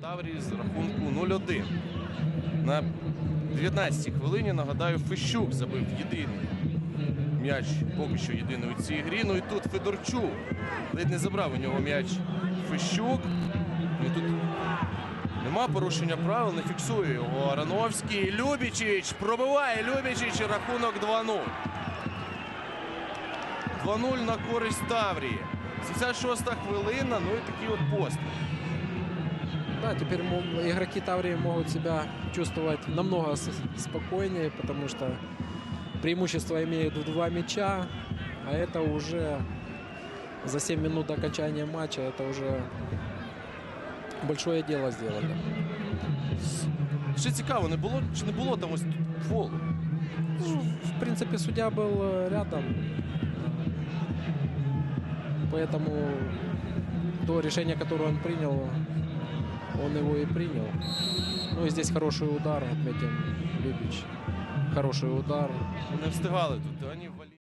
Таврії з рахунку 0-1. На 19-й хвилині, нагадаю, Фещук забив єдиний м'яч, поки що єдиний у цій грі. Ну і тут Федорчук ледь не забрав у нього м'яч Фещук. Ну тут нема порушення правил, не фіксує його Арановський. Любічич пробиває Любічич і рахунок 2-0. 2-0 на користь Таврії. 76-та хвилина, ну і такий от постріл. Да, теперь игроки Таврии могут себя чувствовать намного спокойнее, потому что преимущество имеют в два мяча, а это уже за 7 минут до окончания матча, это уже большое дело сделали. Ще цікаво, не було чи не було там ось тут фолу? Ну, в принципе, судья был э, рядом, поэтому то решение, которое он принял, он его и принял. Ну и здесь хороший удар, отметим Любич. Хороший удар. Не встигали тут они Валі.